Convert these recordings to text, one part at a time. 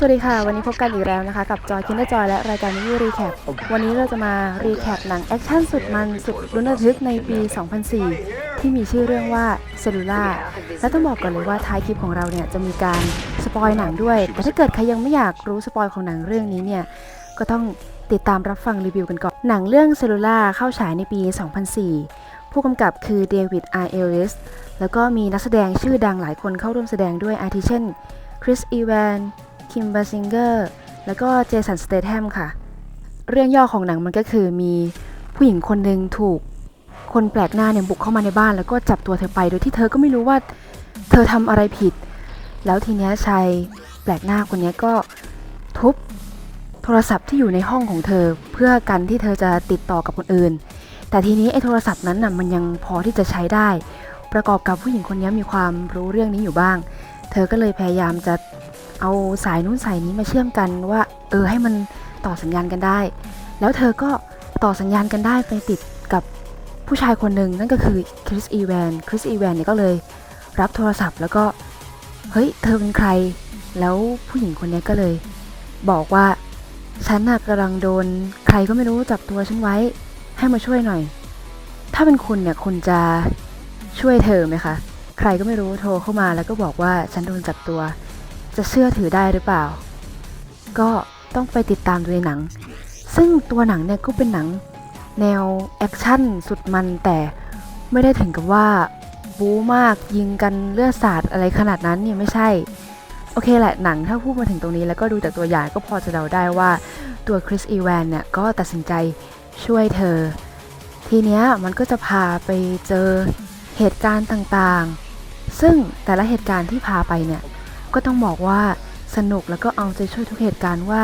สวัสดีค่ะ วันนี้พบกันอีกแล้วนะคะ กับจอยคินเดอร์จอยและรายการมิวรีแคปวันนี้เราจะมารีแคปหนังแอคชั่นสุดมันสุดรุนระทึกในปี 2004 ที่มีชื่อเรื่องว่าเซลูล่าและต้องบอกก่อนเลยว่าท้ายคลิปของเราเนี่ยจะมีการสปอยหนังด้วย แต่ถ้าเกิดใครยังไม่อยากรู้สปอยของหนังเรื่องนี้เนี่ยก็ต้องติดตามรับฟังรีวิวกันก่อน หนังเรื่องเซลูล่าเข้าฉายในปี 2004 ผู้กำกับคือเดวิดอาร์เอลิสแล้วก็มีนักแสดงชื่อดังหลายคนเข้าร่วมแสดงด้วยอาทิเช่นคริสอีแวน คิมบาซิงเกอร์ แล้วก็เจสันสเตทแฮมค่ะ เรื่องย่อของหนังมันก็คือมีผู้หญิงคนหนึ่งถูก คนแปลกหน้าเนี่ยบุกเข้ามาในบ้าน แล้วก็จับตัวเธอไป โดยที่เธอก็ไม่รู้ว่าเธอทำอะไรผิด แล้วทีเนี้ยชายแปลกหน้าคนเนี้ยก็ทุบโทรศัพท์ที่อยู่ในห้องของเธอเพื่อกันที่เธอจะติดต่อกับคนอื่น แต่ทีนี้ไอ้โทรศัพท์นั้นน่ะมันยังพอที่จะใช้ได้ ประกอบกับผู้หญิงคนนี้มีความรู้เรื่องนี้อยู่บ้าง เธอก็เลยพยายามจะ เอาสายนู้นสายนี้มาเชื่อมกันว่า เออให้มันต่อสัญญาณกันได้ แล้วเธอก็ต่อสัญญาณกันได้ไปติดกับผู้ชายคนหนึ่งนั่นก็คือคริสอีแวนคริสอีแวนเนี่ยก็เลยรับโทรศัพท์แล้วก็ เฮ้ย เธอเป็นใคร แล้วผู้หญิงคนนี้ก็เลย บอกว่า ฉันน่ะกำลังโดนใครก็ไม่รู้จับตัวฉันไว้ ให้มาช่วยหน่อย ถ้าเป็นคุณเนี่ยคุณจะช่วยเธอไหมคะ ใครก็ไม่รู้โทรเข้ามาแล้วก็บอกว่าฉันโดนจับตัว จะเชื่อถือได้หรือเปล่า ก็ต้องไปติดตามดูในหนัง ซึ่งตัวหนังเนี่ยก็เป็นหนังแนวแอคชั่นสุดมันแต่ไม่ได้ถึงกับว่าบู๊มากยิงกันเลือดสาดอะไรขนาดนั้นเนี่ยไม่ใช่ โอเคแหละหนังถ้าพูดมาถึงตรงนี้แล้วก็ดูจากตัวอย่างก็พอจะเดาได้ว่าตัวคริสอีแวนเนี่ยก็ตัดสินใจช่วยเธอ ทีเนี้ยมันก็จะพาไปเจอเหตุการณ์ต่างๆ ซึ่งแต่ละเหตุการณ์ที่พาไปเนี่ย ก็ต้องบอกว่าสนุกแล้วก็เอาใจช่วยทุกเหตุการณ์ว่า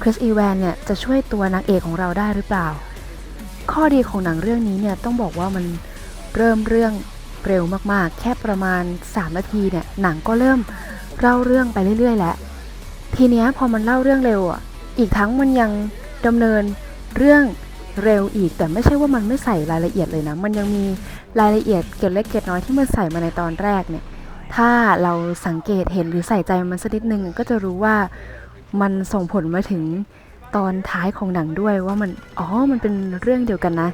คริสอีแวนเนี่ยจะช่วยตัวนางเอกของเราได้หรือเปล่า ข้อดีของหนังเรื่องนี้เนี่ยต้องบอกว่ามันเริ่มเรื่องเร็วมากๆ แค่ประมาณ 3 นาทีเนี่ยหนังก็เริ่มเล่าเรื่องไปเรื่อยๆแล้วทีเนี้ยพอมันเล่าเรื่องเร็วอะอีกทั้งมันยังดำเนินเรื่องเร็วอีก แต่ไม่ใช่ว่ามันไม่ใส่รายละเอียดเลยนะ มันยังมีรายละเอียดเกร็ดเล็กเกร็ดน้อยที่มันใส่มาในตอนแรกเนี่ย ถ้าเราสังเกตเห็นหรือใส่ใจมันสักนิดนึงก็จะรู้ว่ามันส่งผลมาถึงตอนท้ายของหนังด้วยว่ามันอ๋อมันเป็นเรื่องเดียวกันนะ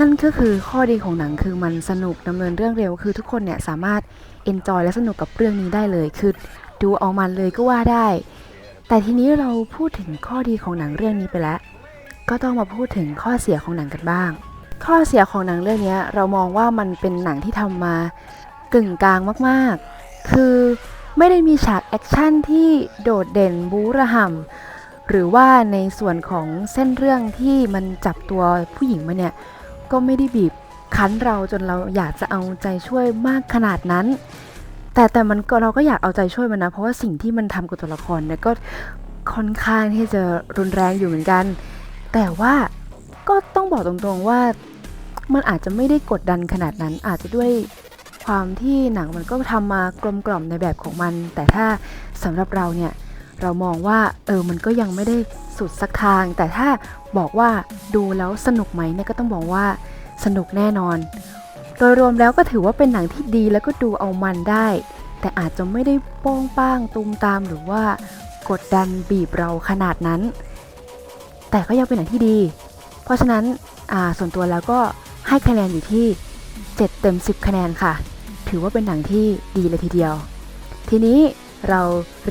นั่นก็คือข้อดีของหนังคือมันสนุกดำเนินเรื่องเร็วคือทุกคนเนี่ยสามารถเอนจอยและสนุกกับเรื่องนี้ได้เลยคือดูเอามันเลยก็ว่าได้ แต่ทีนี้เราพูดถึงข้อดีของหนังเรื่องนี้ไปแล้ว ก็ต้องมาพูดถึงข้อเสียของหนังกันบ้าง ข้อเสียของหนังเรื่องนี้เรามองว่ามันเป็นหนังที่ทำมา กึ่งกลางมากๆ คือไม่ได้มีฉากแอคชั่นที่โดดเด่นบูระห่ำหรือว่าในส่วนของเส้นเรื่องที่มันจับตัวผู้หญิงมาเนี่ย ก็ไม่ได้บีบคั้นเราจนเราอยากจะเอาใจช่วยมากขนาดนั้น แต่แต่มันก็เราก็อยากเอาใจช่วยมันนะ เพราะว่าสิ่งที่มันทำกับตัวละครเนี่ยก็ค่อนข้างที่จะรุนแรงอยู่เหมือนกัน แต่ว่าก็ต้องบอกตรงๆว่ามันอาจจะไม่ได้กดดันขนาดนั้นอาจจะด้วย ความที่หนังมันก็ทำมากลมกล่อมในแบบของมัน แต่ถ้าสำหรับเราเนี่ยเรามองว่าเออมันก็ยังไม่ได้สุดสักทาง แต่ถ้าบอกว่าดูแล้วสนุกไหมเนี่ยก็ต้องบอกว่าสนุกแน่นอน โดยรวมแล้วก็ถือว่าเป็นหนังที่ดีแล้วก็ดูเอามันได้ แต่อาจจะไม่ได้โป้งป้างตูมตามหรือว่ากดดันบีบเราขนาดนั้น แต่ก็ยังเป็นหนังที่ดี เพราะฉะนั้นอ่าส่วนตัวแล้วก็ให้คะแนนอยู่ที่ 7 เต็ม 10 คะแนนค่ะ ถือว่าเป็นหนังที่ดีเลยทีเดียว ทีนี้เรา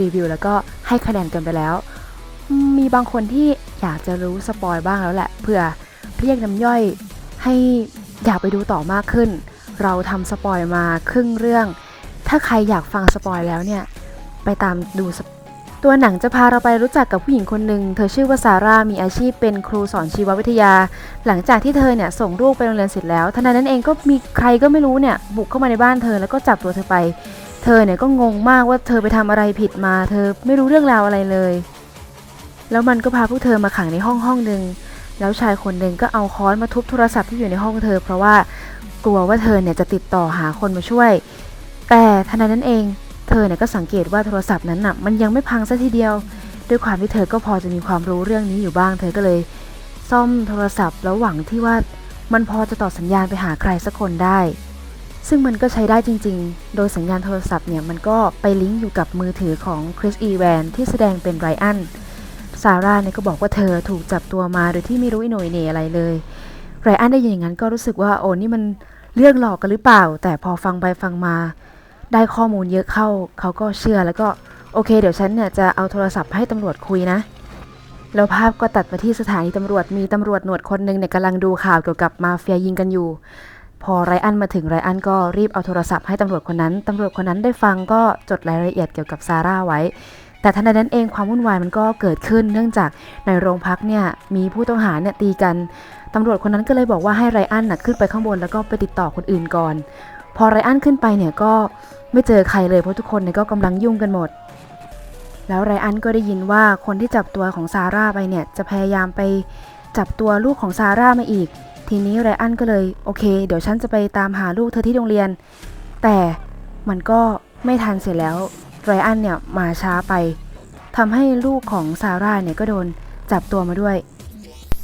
รีวิวแล้วก็ให้คะแนนกันไปแล้ว มีบางคนที่อยากจะรู้สปอยบ้างแล้วแหละเพื่อเรียกน้ำย่อยให้อยากไปดูต่อมากขึ้น เราทำสปอยมาครึ่งเรื่อง ถ้าใครอยากฟังสปอยแล้วเนี่ย ไปตามดู ตัวหนังจะพาเราไปรู้จักกับผู้หญิงคนหนึ่ง เธอชื่อว่าซาร่ามีอาชีพเป็นครูสอนชีววิทยา หลังจากที่เธอเนี่ยส่งลูกไปโรงเรียนเสร็จแล้วทนใดนั้นเองก็มีใครก็ไม่รู้เนี่ยบุกเข้ามาในบ้านเธอแล้วก็จับตัวเธอไป เธอเนี่ยก็งงมากว่าเธอไปทำอะไรผิดมา เธอไม่รู้เรื่องราวอะไรเลย แล้วมันก็พาพวกเธอมาขังในห้องห้องหนึ่งแล้วชายคนหนึ่งก็เอาค้อนมาทุบโทรศัพท์ที่อยู่ในห้องเธอ เพราะว่ากลัวว่าเธอเนี่ยจะติดต่อหาคนมาช่วย แต่ทนใดนั้นเอง เธอเนี่ยก็สังเกตว่าโทรศัพท์นั้นน่ะมันยังไม่พังซะทีเดียว ด้วยความที่เธอก็พอจะมีความรู้เรื่องนี้อยู่บ้าง เธอก็เลย ซ่อมโทรศัพท์แล้วหวังที่ว่ามันพอจะต่อสัญญาณไปหาใครสักคนได้ ซึ่งมันก็ใช้ได้จริง ๆ โดยสัญญาณโทรศัพท์เนี่ยมันก็ไปลิงก์อยู่กับมือถือของคริสอีแวนที่แสดงเป็นไรอันซาร่าเนี่ยก็บอกว่าเธอถูกจับตัวมาโดยที่ไม่รู้อิโนยเนอะไรเลยไรอันได้ยินอย่างนั้นก็รู้สึกว่าโอ้นี่มันเรื่องหลอกกันหรือเปล่า แต่พอฟังไปฟังมา ได้ข้อมูลเยอะเข้าเขาก็เชื่อแล้วก็โอเค เดี๋ยวฉันเนี่ยจะเอาโทรศัพท์ให้ตำรวจคุยนะ แล้วภาพก็ตัดมาที่สถานีตำรวจมีตำรวจหนวดคนหนึ่งเนี่ยกำลังดูข่าวเกี่ยวกับมาเฟียยิงกันอยู่ พอไรอันมาถึงไรอันก็รีบเอาโทรศัพท์ให้ตำรวจคนนั้นตำรวจคนนั้นได้ฟังก็จดรายละเอียดเกี่ยวกับซาร่าไว้ แต่ทันใดนั้นเองความวุ่นวายมันก็เกิดขึ้น เนื่องจากในโรงพักเนี่ยมีผู้ต้องหาเนี่ยตีกันตำรวจคนนั้นก็เลยบอกว่าให้ไรอันน่ะขึ้นไปข้างบนแล้วก็ไปติดต่อคนอื่นก่อน พอไรอันขึ้นไปเนี่ยก็ไม่เจอใครเลยเพราะทุกคนเนี่ยก็กำลังยุ่งกันหมด แล้วไรอันก็ได้ยินว่าคนที่จับตัวของซาร่าไปเนี่ยจะพยายามไปจับตัวลูกของซาร่ามาอีก ทีนี้ไรอันก็เลยโอเค เดี๋ยวฉันจะไปตามหาลูกเธอที่โรงเรียน แต่มันก็ไม่ทันเสร็จแล้วไรอันเนี่ยมาช้าไปทำให้ลูกของซาร่าเนี่ยก็โดนจับตัวมาด้วย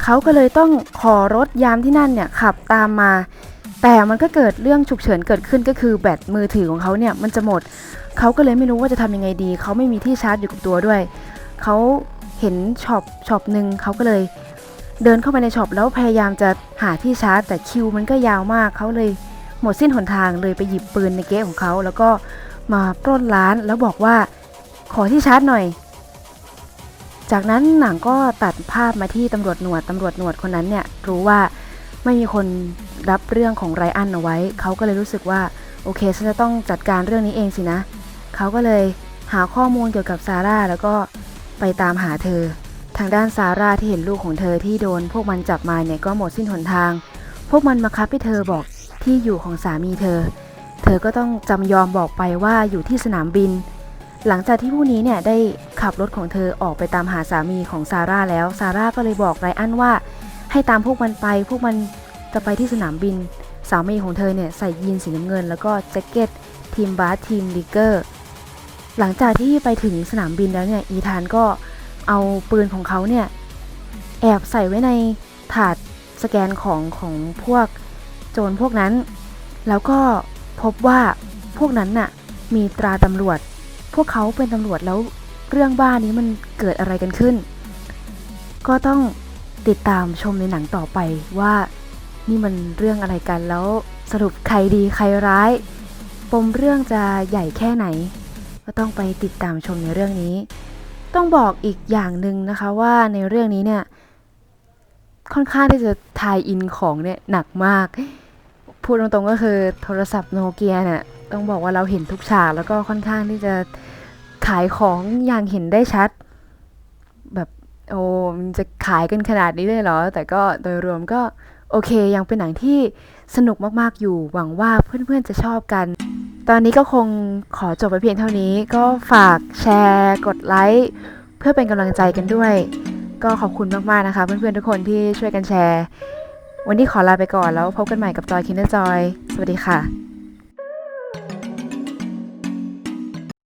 เขาก็เลยต้องขอรถยามที่นั่นเนี่ยขับตามมา แต่มันก็เกิดเรื่องฉุกเฉินเกิดขึ้นก็คือแบตมือถือของเขาเนี่ยมันจะหมด เขาก็เลยไม่รู้ว่าจะทำยังไงดี เขาไม่มีที่ชาร์จอยู่กับตัวด้วย เขาเห็นช็อปช็อปหนึ่งเขาก็เลยเดินเข้าไปในช็อปแล้วพยายามจะหาที่ชาร์จ แต่คิวมันก็ยาวมากเขาเลยหมดสิ้นหนทางเลยไปหยิบปืนในเก๊ของเขา แล้วก็มาปล้นร้านแล้วบอกว่าขอที่ชาร์จหน่อย จากนั้นหนังก็ตัดภาพมาที่ตำรวจหนวดตำรวจหนวดคนนั้นเนี่ยรู้ว่า ไม่มีคนรับเรื่องของไรอันเอาไว้ เขาก็เลยรู้สึกว่า โอเคฉันจะต้องจัดการเรื่องนี้เองสินะ เขาก็เลยหาข้อมูลเกี่ยวกับซาร่าแล้วก็ไปตามหาเธอ ทางด้านซาร่าที่เห็นลูกของเธอที่โดน พวกมันจับมาเนี่ยก็หมดสิ้นหนทาง พวกมันมาคับให้เธอบอกที่อยู่ของสามีเธอ เธอก็ต้องจำยอมบอกไปว่าอยู่ที่สนามบิน หลังจากที่ผู้นี้เนี่ยได้ขับรถของเธอออกไปตามหาสามีของซาร่าแล้ว ซาร่าก็เลยบอกไรอันว่า ให้ตามพวกมันไป พวกมันจะไปที่สนามบิน สามีของเธอเนี่ยใส่ยีนสีน้ำเงิน แล้วก็แจ็คเก็ตทีมบาสทีมลิเกอร์ หลังจากที่ไปถึงสนามบินแล้วเนี่ยอีธานก็เอาปืนของเขาเนี่ยแอบใส่ไว้ในถาดสแกนของของพวกโจรพวกนั้น แล้วก็พบว่าพวกนั้นน่ะมีตราตำรวจ พวกเขาเป็นตำรวจแล้วเรื่องบ้านี้มันเกิดอะไรกันขึ้น ก็ต้อง ติดตามชมในหนังต่อไปว่านี่มันเรื่องอะไรกันแล้วสรุปใครดีใครร้าย ปมเรื่องจะใหญ่แค่ไหน ก็ต้องไปติดตามชมในเรื่องนี้ ต้องบอกอีกอย่างหนึ่งนะคะว่าในเรื่องนี้เนี่ยค่อนข้างที่จะทายอินของเนี่ยหนักมาก พูดตรงๆก็คือโทรศัพท์โนเกียเนี่ยต้องบอกว่าเราเห็นทุกฉากแล้วก็ค่อนข้างที่จะขายของอย่างเห็นได้ชัด โอ้มันจะขายกันขนาดนี้เลยเหรอ แต่ก็โดยรวมก็โอเค ยังเป็นหนังที่สนุกมากๆอยู่ หวังว่าเพื่อนๆจะชอบกัน ตอนนี้ก็คงขอจบไปเพียงเท่านี้ ก็ฝากแชร์ กดไลค์เพื่อเป็นกำลังใจกันด้วย ก็ขอบคุณมากๆนะคะ เพื่อนๆทุกคนที่ช่วยกันแชร์ วันนี้ขอลาไปก่อนแล้วพบกันใหม่กับจอยคินเดอร์จอย สวัสดีค่ะ